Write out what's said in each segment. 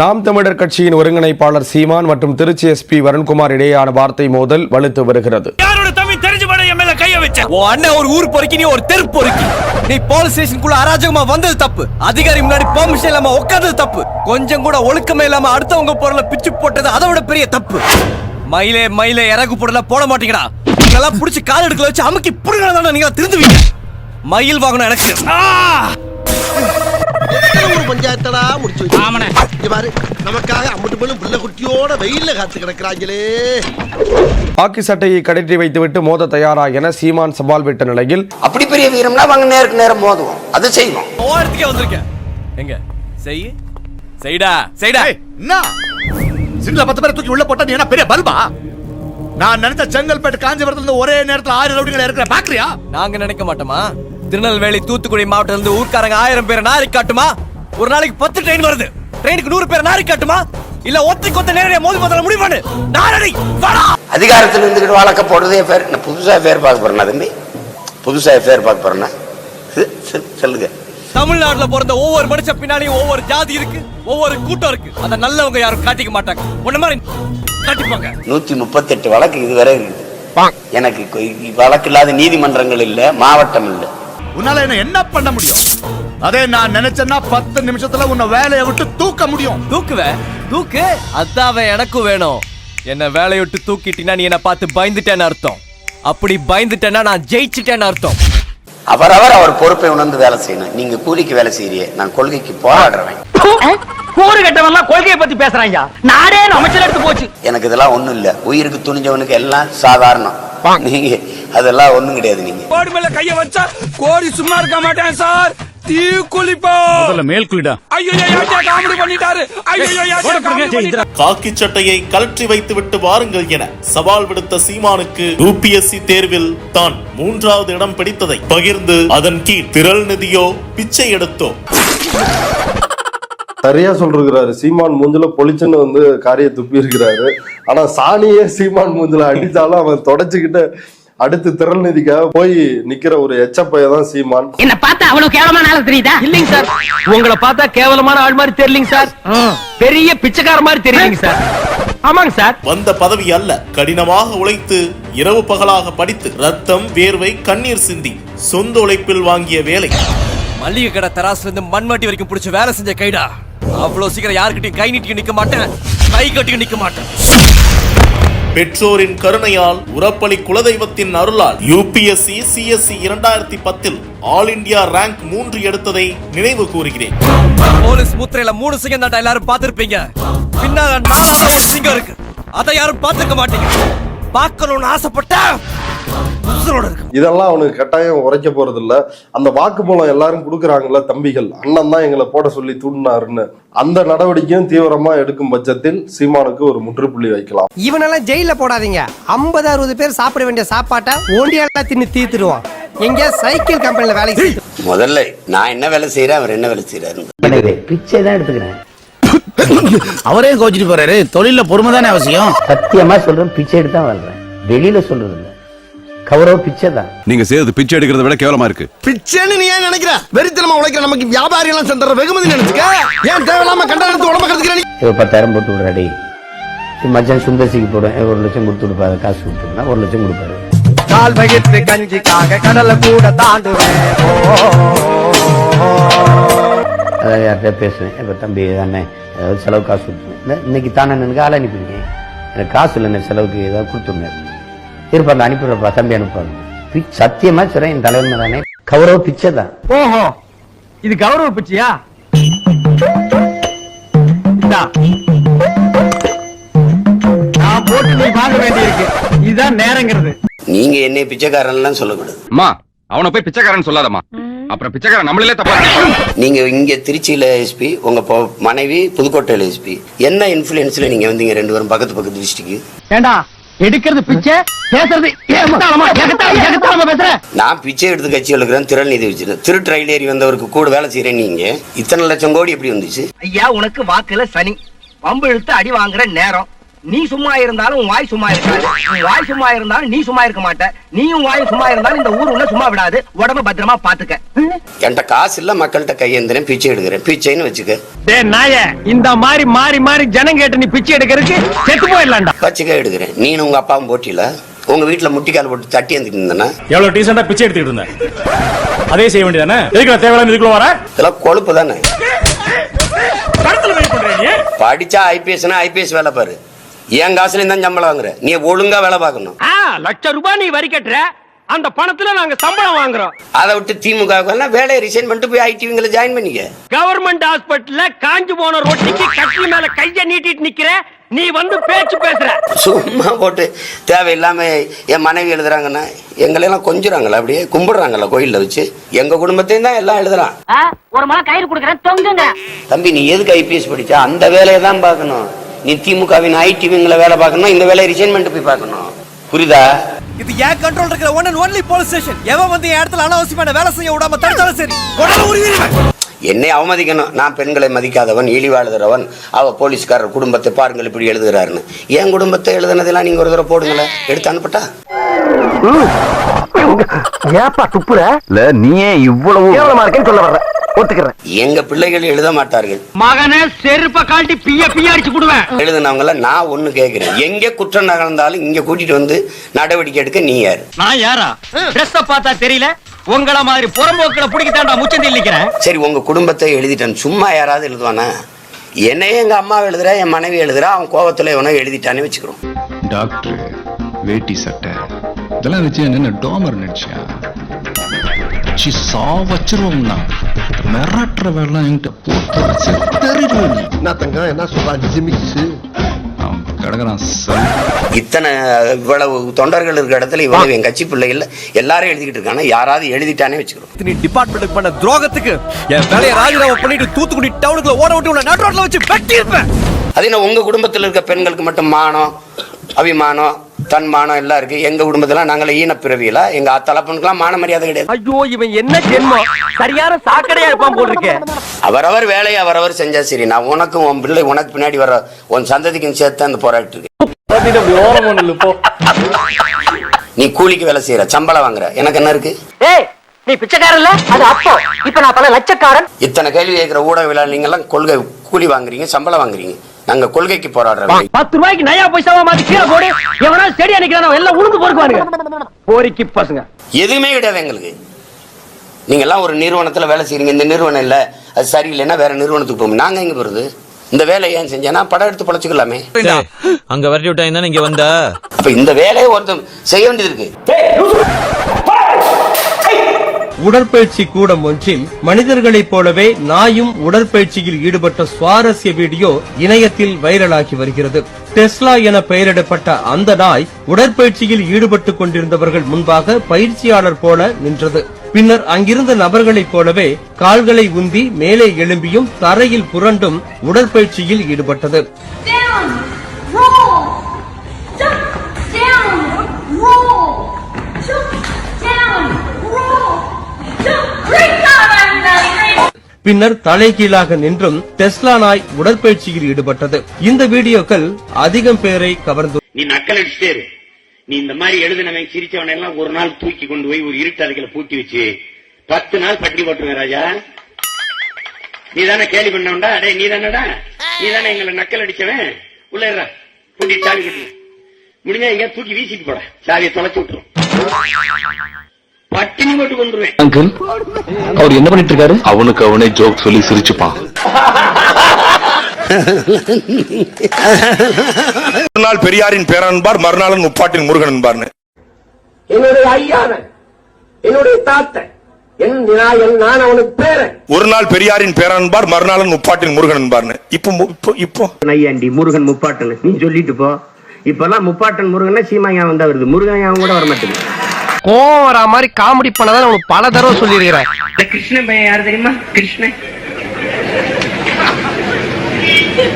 நாம் தமிழர் கட்சியின் ஒருங்கிணைப்பாளர் சீமான் மற்றும் திருச்சி எஸ்பி வருண்குமார் இடையேயான வார்த்தை மோதல் வலுத்து வருகிறது. ஒரு ஊர் பொறுக்கி நீ ஒரு தெரு பொறுக்கி. நீ போலீஸ் ஸ்டேஷனுக்குள்ள அராஜகமா வந்தது தப்பு. அதிகாரி முன்னாடி பெர்மிஷன் இல்லாம உட்கார்ந்தது தப்பு. கொஞ்சம் கூட ஒழுக்கமே இல்லாம அடுத்தவங்க பொருளை பிச்சு போட்டது அதை விட பெரிய தப்பு. மயிலே மயிலே இறகு போடல போட மாட்டீங்கடா. இதெல்லாம் புடிச்சு கால் எடுக்கல வச்சு அமுக்கி புடுங்கலாம் நீங்க திருந்துவீங்க. மயில் வாங்கணும் எனக்கு. ஒரு பஞ்சாயத்தடா முடிச்சு இங்க பாரு நமக்காக அம்மட்டு பெண்ணும் புள்ள குட்டியோட வெயில்ல காத்து கிடக்குறாங்களே. ஹாக்கி சட்டையை கழற்றி வைத்துவிட்டு மோத தயாரா என சீமான் சவால் விட்ட நிலையில் அப்படி பெரிய வீரம்னா வாங்க நேருக்கு நேரம் மோதுவோம். அது செய்வோம். ஓரத்துக்கே வந்திருக்கேன். எங்க? செய். செய்டா. செய்டா. என்ன? சிங்கிள பத்து பேரை தூக்கி உள்ள போட்டா நீ என்ன பெரிய பல்பா? நான் நினைச்ச செங்கல்பேட்டு காஞ்சிபுரத்துல இருந்து ஒரே நேரத்துல ஆறு ரவுடிகளை இருக்கிற பாக்குறியா? நாங்க நினைக்க மாட்டோமா? திருநெல்வேலி தூத்துக்குடி மாவட்டத்துல இருந்து ஊர்க்காரங்க ஆயிரம் பேரை நாரி காட்டுமா? ஒரு நாளைக்கு பத்து ட்ரெயின் வருது. ட்ரெயினுக்கு நூறு பேர் நாரி காட்டுமா? இல்ல ஒத்தை கொத்த நேரடியா மோதி முதல்ல முடிவு பண்ணு. நாரடி வாடா. அதிகாரத்தில் இருந்துக்கிட்டு வழக்க போடுறதே பேர் நான் புதுசா பேர் பார்க்க போறேனா தம்பி? புதுசா பேர் பார்க்க போறேனா சரி, சரி, சொல்லுங்க. தமிழ்நாட்டுல பிறந்த ஒவ்வொரு மனுஷன் பின்னாடியும் ஒவ்வொரு ஜாதி இருக்கு ஒவ்வொரு கூட்டம் இருக்கு. அத நல்லவங்க யாரும் காட்டிக்க மாட்டாங்க. உன்ன மாதிரி காட்டிப்பாங்க. நூத்தி முப்பத்தெட்டு வழக்கு இதுவரை இருக்குது. எனக்கு வழக்கு இல்லாத நீதிமன்றங்கள் இல்ல மாவட்டம் இல்ல. உன்னால என்ன என்ன பண்ண முடியும்? அதே நான் நினைச்சேன்னா பத்து நிமிஷத்துல உன்னை வேலையை விட்டு தூக்க முடியும். தூக்குவ? தூக்கு? அதாவ எனக்கும் வேணும். என்ன வேலையை விட்டு தூக்கிட்டீங்கன்னா நீ என்ன பார்த்து பயந்துட்டேன்னு அர்த்தம். அப்படி பயந்துட்டேன்னா நான் ஜெயிச்சிட்டேன்னு அர்த்தம். அவரவர் அவர் பொறுப்பை உணர்ந்து வேலை செய்யணும். நீங்க கூலிக்கு வேலை செய்யறியே நான் கொள்கைக்கு போராடுறேன் கூறு கட்டவன்லாம் கொள்கையை பத்தி பேசுறாங்க நாடே அமைச்சர் எடுத்து போச்சு. எனக்கு இதெல்லாம் ஒண்ணும் இல்ல. உயிருக்கு துணிஞ்சவனுக்கு எல்லாம் சாதாரணம். நீங்க அதெல்லாம் ஒண்ணும் கிடையாது நீங்க. கோடி மேல கைய வச்சா கோடி சும்மா இருக்க மாட்டேன் சார். தீ குளிப்போ முதல்ல மேல் குளிடா. ஐயோ காமெடி பண்ணிட்டாரு. ஐயோ காக்கி சட்டையை கழற்றி வைத்துவிட்டு வாருங்கள் என சவால் விடுத்த சீமானுக்கு யூபிஎஸ்சி தேர்வில் தான் மூன்றாவது இடம் பிடித்ததை பகிர்ந்து அதன் கீழ் திரள் நிதியோ பிச்சை எடுத்தோ. சரியா சொல்றாரு சீமான் மூஞ்சில பொலிச்சுன்னு வந்து காரிய துப்பி இருக்கிறாரு. ஆனா சாணியே சீமான் மூஞ்சில அடிச்சாலும் அவன் தொடச்சுக்கிட்டு அடுத்து திரள் நிதிக்காக போய் நிக்கிற ஒரு எச்சப்பைய தான் சீமான். என்ன பார்த்தா அவ்வளவு கேவலமான ஆளு தெரியுதா? இல்லைங்க சார். உங்களை பார்த்தா கேவலமான ஆள் மாதிரி தெரியலங்க சார். பெரிய பிச்சைக்கார மாதிரி தெரியுங்க சார். ஆமாங்க சார். வந்த பதவி அல்ல. கடினமாக உழைத்து இரவு பகலாக படித்து ரத்தம் வேர்வை கண்ணீர் சிந்தி சொந்த உழைப்பில் வாங்கிய வேலை. மல்லிகை கடை தராசுல இருந்து மண்வெட்டி வரைக்கும் பிடிச்ச வேலை செஞ்ச கைடா. அவ்வளவு சீக்கிரம் யாருக்கிட்டையும் கை நீட்டி நிக்க மாட்டேன். கை கட்டி நிக்க மாட்டேன். பெற்றோரின் கருணையால் உரப்பலி குலதெய்வத்தின் அருளால் யூபிஎஸ்சி சிஎஸ்சி இரண்டாயிரத்தி பத்தில் ஆல் இந்தியா ரேங்க் மூன்று எடுத்ததை நினைவு கூறுகிறேன். போலீஸ் முத்திரையில மூணு சிங்கம் தாட்டா எல்லாரும் பார்த்திருப்பீங்க. பின்னால நாலாவது ஒரு சிங்கம் இருக்கு. அதை யாரும் பார்த்திருக்க மாட்டீங்க. பார்க்கணும்னு ஆசைப்பட்டேன். இதெல்லாம் அவனுக்கு கட்டாயம் உரைக்க போறது இல்ல அந்த வாக்குமூலம் எல்லாரும் கொடுக்குறாங்கல்ல தம்பிகள். அண்ணன் தான் எங்களை போட சொல்லி தூண்டினாருன்னு. அந்த நடவடிக்கையும் தீவிரமா எடுக்கும் பட்சத்தில் சீமானுக்கு ஒரு முற்றுப்புள்ளி வைக்கலாம். இவனெல்லாம் ஜெயில போடாதீங்க. ஐம்பது அறுபது பேர் சாப்பிட வேண்டிய சாப்பாட்டை ஓண்டியால தின்னு தீத்துருவான் எங்க சைக்கிள் கம்பெனில வேலைக்கு சேர்த்து முதல்ல நான் என்ன வேலை செய்யறேன் அவர் என்ன வேலை செய்யறாரு பிச்சை தான் எடுத்துக்கிறேன்? அவரே கோச்சிட்டு போறாரு. தொழில பொறுமை தானே அவசியம். சத்தியமா சொல்றேன் பிச்சை எடுத்து தான் வாழ்றேன் வெளியில சொல்றது இல்ல கௌரவ பிச்சை தான். நீங்க செய்யறது பிச்சை எடுக்கிறத விட கேவலமா இருக்கு. பிச்சைன்னு நீ ஏன் நினைக்கிற? வெறித்தனமா உழைக்கிற நமக்கு வியாபாரி எல்லாம் சென்ற வெகுமதி நினைச்சுக்க? ஏன் தேவையில்லாம கண்ட எடுத்து உடம்பு கெடுத்துக்கிற நீ? ஒரு பத்தாயிரம் போட்டு விடுறாடி. மச்சான் சுந்தர்சிக்கு போடுவேன் ஒரு லட்சம் கொடுத்து விடுப்பாரு காசு கொடுத்துருந்தா ஒரு லட்சம் கொடுப்பாரு. கால் வயிற்று கஞ்சிக்காக கடலை கூட தாண்டுவேன். அதாவது யார்கிட்ட பேசுவேன் இப்போ தம்பி அண்ணன் ஏதாவது செலவு காசு கொடுத்துருவேன் இன்னைக்கு தானே எனக்கு ஆள் அனுப்பியிருக்கேன். எனக்கு காசு இல்லை செலவுக்கு ஏதாவது கொடுத்துருந்தேன். இருப்பாங்க அனுப்பிடுறப்பா தம்பி அனுப்புவாங்க. சத்தியமா சொல்றேன் என் தலைவர் தானே கௌரவ பிச்சை தான். ஓஹோ இது கௌரவ பிச்சையா. நான் போட்டு நீ வாங்க வேண்டியிருக்கு. இதுதான் நேரங்கிறது. நீங்க என்னை பிச்சைக்காரன்லாம் சொல்லக்கூடாது. அம்மா அவனை போய் பிச்சைக்காரன் சொல்லாதம்மா. அப்புறம் பிச்சைக்காரன் நம்மளே தப்பா நீங்க இங்க திருச்சியில எஸ்பி உங்க மனைவி புதுக்கோட்டையில எஸ்பி. என்ன இன்ஃபுளுன்ஸ்ல நீங்க வந்தீங்க ரெண்டு பேரும் பக்கத்து பக்கத்து டிஸ்ட்ரிக்ட் ஏண்டா எடுக்கிறது பிச்சை பேசுறது நான் பிச்சை எடுத்து கட்சி எழுக்கிறேன் திரள் நிதி வச்சிருக்கேன் திரு ரயில் ஏறி வந்தவருக்கு கூட வேலை செய்யறேன் நீங்க. இத்தனை லட்சம் கோடி எப்படி வந்துச்சு? ஐயா உனக்கு வாக்குல சனி. பம்பு இழுத்து அடி வாங்குற நேரம். நீ சும்மா இருந்தாலும் உன் வாய் சும்மா இருக்காது. வாய் சும்மா இருந்தாலும் நீ சும்மா இருக்க மாட்ட. நீயும் வாயும் சும்மா இருந்தாலும் இந்த ஊர் உன்ன சும்மா விடாது. உடம்ப பத்திரமா பாத்துக்க. என்கிட்ட காசு இல்ல மக்கள்கிட்ட கையேந்திரேன் பிச்சை எடுக்கிறேன். பிச்சைன்னு வச்சுக்க. டேய் நாய இந்த மாதிரி மாறி மாறி ஜனம் கேட்டு நீ பிச்சை எடுக்கிறதுக்கு செத்து போயிடலாம்டா. வச்சுக்க எடுக்கிறேன். நீனும் உங்க அப்பாவும் போட்டியில? உங்க வீட்டுல முட்டிக்கால் போட்டு தட்டி எழுந்துட்டு இருந்தேன்னா? எவ்வளவு டீசெண்டா பிச்சை எடுத்துக்கிட்டு இருந்தேன் அதே செய்ய வேண்டியதானே? எதுக்கு தேவையில்லாம இதுக்குள்ள வர? இதெல்லாம் கொழுப்பு தானே? படிச்சா ஐபிஎஸ்னா ஐபிஎஸ் வேலை பாரு. என் காசுல தான் சம்பளம் வாங்குற. நீ ஒழுங்கா வேலை பார்க்கணும். ஆ லட்ச ரூபாய் நீ வரி கட்டுற. அந்த பணத்துல நாங்க சம்பளம் வாங்குறோம். அதை விட்டு திமுக வேலையை ரிசைன் பண்ணிட்டு போய் ஐடிவிங்களை ஜாயின் பண்ணிக்க. கவர்மெண்ட் ஹாஸ்பிடல்ல காஞ்சு போன ரொட்டிக்கு கட்டில் மேல கைய நீட்டிட்டு நிக்கிற. நீ வந்து பேச்சு பேசுற. சும்மா போட்டு தேவையில்லாம என் மனைவி எழுதுறாங்கன்னா எங்களெல்லாம் கொஞ்சுறாங்களா அப்படியே? கும்பிடுறாங்களா கோயில்ல வச்சு? எங்க குடும்பத்தையும் தான் எல்லாம் எழுதுறான். ஒரு முறை கயிறு கொடுக்குறேன் தொங்குங்க. தம்பி நீ எதுக்கு ஐபிஎஸ் படிச்சா? அந்த வேலையை தான் பார்க்கணும். நீ திமுகவின் ஐடிவிங்களை வேலை பார்க்கணும்? இந்த வேலையை ரிசைன் பண்ணிட்டு போய் பார்க்கணும். புரியுதா? இது ஏன் கண்ட்ரோல் இருக்கிற one and only police station எவன் வந்து என் இடத்துல அனாவசியமான வேலை செய்ய விடாம தடுத்தாலும் சரி. உடனே என்னை அவமதிக்கணும். நான் பெண்களை மதிக்காதவன் இழிவாழுகிறவன் அவ போலீஸ்காரர் குடும்பத்தை பாருங்கள் இப்படி எழுதுகிறாருன்னு. என் குடும்பத்தை எழுதுனதெல்லாம் நீங்க ஒரு தடவை போடுங்களேன். எடுத்து அனுப்பட்டா? ஏப்பா துப்புற? இல்ல நீயே இவ்வளவு சொல்ல வர்ற ஒத்துக்கிறேன். எங்க பிள்ளைகள் எழுத மாட்டார்கள். மகனே செருப்ப காட்டி பிய பிய அடிச்சு விடுவேன் எழுதுனவங்கள நான் ஒண்ணு கேட்கிறேன் எங்க குற்றம் நடந்தாலும் இங்க கூட்டிட்டு வந்து நடவடிக்கை எடுக்க நீ யாரு? நான் யாரா? ட்ரெஸ் பார்த்தா தெரியல. உங்கள மாதிரி புறம்போக்குல பிடிக்கத்தாண்டா முச்சந்தி இல்லிக்கிறேன் சரி உங்க குடும்பத்தை எழுதிட்டான். சும்மா யாராவது எழுதுவானா? என்னையே எங்க அம்மா எழுதுறா என் மனைவி எழுதுறா அவன் கோவத்துல இவனை எழுதிட்டானே வச்சுக்கிறோம். டாக்டர் வேட்டி சட்டை இதெல்லாம் வச்சு என்ன டோமர் நடிச்சா? சி சா வச்சிருவோம்னா மிரட்டுற வேலை என்கிட்ட போட்டு தெரியும் என்ன சொல்றான் ஜிமிக்ஸ் கிடக்குறான் இத்தனை இவ்வளவு தொண்டர்கள் இருக்கிற இடத்துல இவ்வளவு என் கட்சி பிள்ளைகள் எல்லாரும் எழுதிக்கிட்டு இருக்காங்க யாராவது எழுதிட்டானே வச்சுக்கிறோம். நீ டிபார்ட்மெண்ட்டுக்கு பண்ண துரோகத்துக்கு என் வேலையை ராஜினாமா பண்ணிட்டு தூத்துக்குடி டவுனுக்குள்ள ஓட விட்டு உன்னை நடு ரோட்ல வச்சு வெட்டி இருப்பேன் அது என்ன உங்க குடும்பத்தில் இருக்க பெண்களுக்கு மட்டும் மானம் அபிமானம்? தன்மானம் எல்லாம் இருக்கு. எங்க குடும்பத்துல நாங்கள ஈனப்பிறவியில எங்க தலப்பனுக்கெல்லாம் மான மரியாதை கிடையாது. ஐயோ இவன் என்ன ஜென்மம்? சரியான சாக்கடையா இருப்பான் போல் இருக்கே அவரவர் வேலையை அவரவர் செஞ்சா சரி. நான் உனக்கும் உன் பிள்ளை உனக்கு பின்னாடி வர உன் சந்ததிக்கும் சேர்த்து அந்த போராட்டு இருக்கு. நீ கூலிக்கு வேலை செய்யற சம்பளம் வாங்குற. எனக்கு என்ன இருக்கு? ஏய் நீ பிச்சைக்காரன்ல? அது அப்போ. இப்ப நான் பல லட்சக்காரன். இத்தனை கேள்வி கேட்கிற ஊடகவியலாளர் நீங்க எல்லாம் கொள்கை கூலி வாங்குறீங்க சம்பளம் வாங்குறீங்க. நாங்க கொள்கைக்கு போராடுறோம் பத்து ரூபாய்க்கு நயா பைசாவா மாதிரி கீழே போடு. எவனா செடி அணைக்கிறான் எல்லாம் உளுந்து பொறுக்குவானுங்க. போரிக்கு பசங்க. எதுவுமே கிடையாது எங்களுக்கு. நீங்க எல்லாம் ஒரு நிறுவனத்துல வேலை செய்றீங்க. இந்த நிறுவனம் இல்ல. அது சரியில்லைன்னா வேற நிறுவனத்துக்கு போகும் நாங்க எங்க போறது? இந்த வேலையை ஏன் செஞ்சேன்னா படம் எடுத்து பொழைச்சுக்கலாமே. அங்க வரட்டி விட்டாங்க இங்க வந்த? அப்ப இந்த வேலையை ஒருத்தன் செய்ய வேண்டியது இருக்கு. உடற்பயிற்சி கூடம் ஒன்றில் மனிதர்களைப் போலவே நாயும் உடற்பயிற்சியில் ஈடுபட்ட சுவாரஸ்ய வீடியோ இணையத்தில் வைரலாகி வருகிறது. டெஸ்லா என பெயரிடப்பட்ட அந்த நாய் உடற்பயிற்சியில் ஈடுபட்டுக் கொண்டிருந்தவர்கள் முன்பாக பயிற்சியாளர் போல நின்றது. பின்னர் அங்கிருந்த நபர்களைப் போலவே கால்களை உந்தி மேலே எழும்பியும் தரையில் புரண்டும் உடற்பயிற்சியில் ஈடுபட்டது. பின்னர் தலைகீழாக நின்றும் டெஸ்லா நாய் உடற்பயிற்சியில் ஈடுபட்டது. இந்த வீடியோக்கள் அதிகம் பேரை கவர்ந்து நீ நக்கல் அடிச்சுட்டே நீ இந்த மாதிரி எழுதினவன் சிரிச்சவன் எல்லாம் ஒரு நாள் தூக்கி கொண்டு போய் ஒரு இருட்டு அறைகளை பூட்டி வச்சு பத்து நாள் பட்டி போட்டுருவேன் ராஜா. நீ தானே கேலி பண்ணவன்டா? அடே நீ தானடா நீ தானே எங்களை நக்கல் அடிச்சவன்? உள்ளா கூட்டிட்டு சாவி கட்டு முடிஞ்சா எங்க தூக்கி வீசிட்டு போட. சாவியை தொலைச்சு விட்டுரும். பட்டினி போட்டு கொண்டுருவேன் அங்கிள் அவர் என்ன பண்ணிட்டு இருக்காரு அவனுக்கு அவனே ஜோக் சொல்லி சிரிச்சுப்பான். ஒரு நாள் பெரியாரின் பேரன்பார் மறுநாள் முப்பாட்டின் முருகன் என்பார்னு. என்னுடைய ஐயாவன் என்னுடைய தாத்தன் ஒரு நாள் பெரியாரின் பேரன்பார் மறுநாள் முப்பாட்டின் முருகன் என்பார்னு. இப்போ இப்போ இப்போ. நையாண்டி முருகன் முப்பாட்டன். நீ சொல்லிட்டு போ. இப்பெல்லாம் முப்பாட்டன் முருகன் சீமாயா வந்தா வருது. முருகன் அவன் கூட வர மாட்டேங்குது கோவம் வரா மாதிரி காமெடி பண்ணதான் உனக்கு பல தடவை சொல்லியிருக்கிறேன். இந்த கிருஷ்ணன் பையன் யாரு தெரியுமா? கிருஷ்ணன்.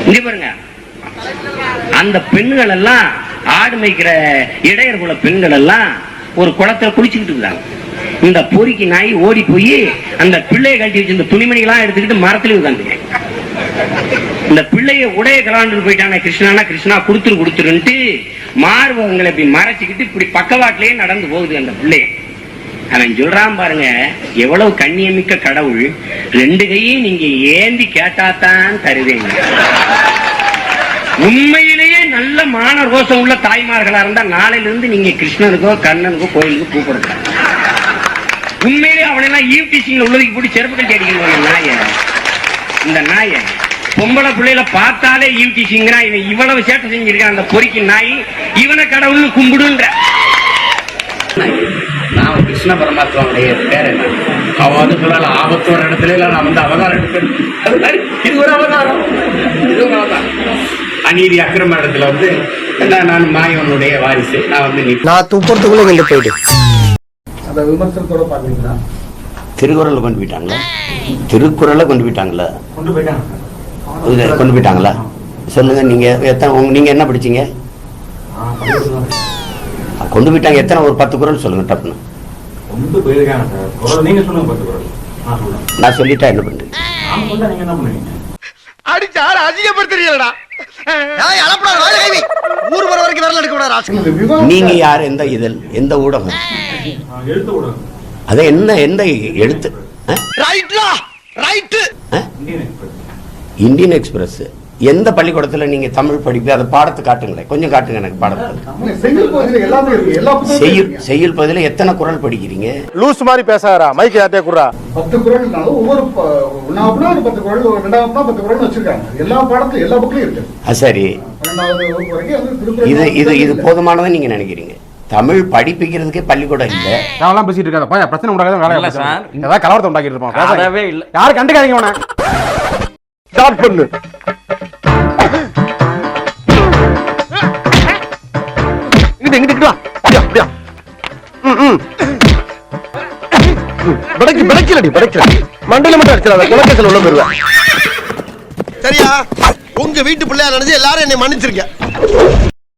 இங்க பாருங்க. அந்த பெண்கள் எல்லாம் ஆடு மேய்க்கிற இடையர் குல பெண்கள் எல்லாம் ஒரு குளத்துல குளிச்சுக்கிட்டு இருந்தாங்க. இந்த பொறிக்கு நாய் ஓடி போய் அந்த பிள்ளையை கட்டி வச்சிருந்த துணிமணிகளாம் எடுத்துக்கிட்டு மரத்துல உட்காந்துங்க இந்த பிள்ளைய உடைய கலாண்டு போயிட்டான கிருஷ்ணானா கிருஷ்ணா குடுத்துரு குடுத்துருன்ட்டு மார்பகங்களை இப்படி மறைச்சுக்கிட்டு இப்படி பக்கவாட்டிலேயே நடந்து போகுது அந்த பிள்ளைய. அவன் சொல்றான் பாருங்க எவ்வளவு கண்ணியமிக்க கடவுள் ரெண்டு கையும் நீங்க ஏந்தி கேட்டாதான் தருவேங்க உண்மையிலேயே நல்ல மான ரோசம் உள்ள தாய்மார்களா இருந்தா நாளையில இருந்து நீங்க கிருஷ்ணனுக்கோ கண்ணனுக்கோ கோயிலுக்கோ கூப்பிடுங்க. உண்மையிலேயே அவனெல்லாம் ஈவ் டீச்சிங்ல உள்ளதுக்கு போட்டு செருப்பு கட்டி அடிக்கணும் நாய. இந்த நாயை. பொம்பளை பிள்ளைல பார்த்தாலே ஈவ் டீச்சிங்கிறான் இவன் இவ்வளவு சேட்டை செஞ்சிருக்கான் அந்த பொறிக்கு நாய் இவனை கடவுள்னு கும்பிடுன்ற. நான் கிருஷ்ண பரமாத்மாவுடைய பேர் என்ன? அவன் வந்து சொல்லல ஆபத்து ஒரு இடத்துல இல்ல நான் வந்து அவதாரம் எடுப்பேன். அது மாதிரி இது ஒரு அவதாரம். இது ஒரு அவதாரம். அநீதி அக்கிரம இடத்துல வந்து என்ன நான் மாயவனுடைய வாரிசு. நான் வந்து நீ நான் துப்புறதுக்குள்ள நீங்க போயிடு. அந்த விமர்சனத்தோட பாக்குறீங்களா திருக்குறள் கொண்டு போயிட்டாங்களா? திருக்குறளை கொண்டு போயிட்டாங்களா? கொண்டு போயிட்டாங்க. கொண்டு போயிட்டாங்களா? சொல்லுங்க நீங்க எத்தனை நீங்க என்ன படிச்சீங்க? கொண்டு போயிட்டாங்க எத்தனை ஒரு பத்து சொல்லுங்க டப்புன்னு. குரல் நீங்க சொல்லுங்க குரல். நான் சொல்லிட்டா என்ன பண்றீங்க நாம சொன்னா நீங்க என்ன பண்ணுவீங்க? அடிச்சு ஆட அதிகப்படுத்துறீங்களா நீங்க யார் எந்த இதழ் எந்த ஊடகம்? அதை என்ன எந்த எழுத்து? ரைட்லா ரைட்டு? இந்தியன் எக்ஸ்பிரஸ் எந்த பள்ளிக்கூடத்துல நீங்க தமிழ் படிப்பு அதை பாடத்தை காட்டுங்களேன். கொஞ்சம் காட்டுங்க எனக்கு பாடத்தை செய்யுள் பகுதியில் எல்லாமே இருக்கு. எல்லா செய்யுள் பகுதியில எத்தனை குறள் படிக்கிறீங்க? லூஸ் மாதிரி பேசாரா மைக் யார்ட்டே குடுறா. பத்து குரல்னாலும் ஒவ்வொரு ஒன்னாவதுனா ஒரு பத்து குரல் ரெண்டாவதுனா பத்து குரல் வச்சிருக்காங்க. எல்லா பாடத்துலயும் எல்லா புக்லயும் இருக்கு. ஆ, சரி. இது இது இது போதுமானதை நீங்க நினைக்கிறீங்க? தமிழ் படிப்பிக்கிறதுக்கே பள்ளிக்கூடம் இல்ல. நான் பேசிட்டு இருக்கேன் பிரச்சனை. ஏதாவது கலவரத்தை உண்டாக்கிட்டு இருப்பான். அதவே இல்ல. யாரும் கண்டுக்காதீங்க ஸ்டார்ட் பண்ணு. இங்கிட்டு இங்கிட்டு வா. அப்படியா அப்படியா. ம், ம். மண்டல மட்டும் அடிச்சிடாத குலக்கத்தில் உள்ள போயிருவேன். சரியா? உங்க வீட்டு பிள்ளையா நினைச்சு எல்லாரும் என்னை மன்னிச்சிருக்க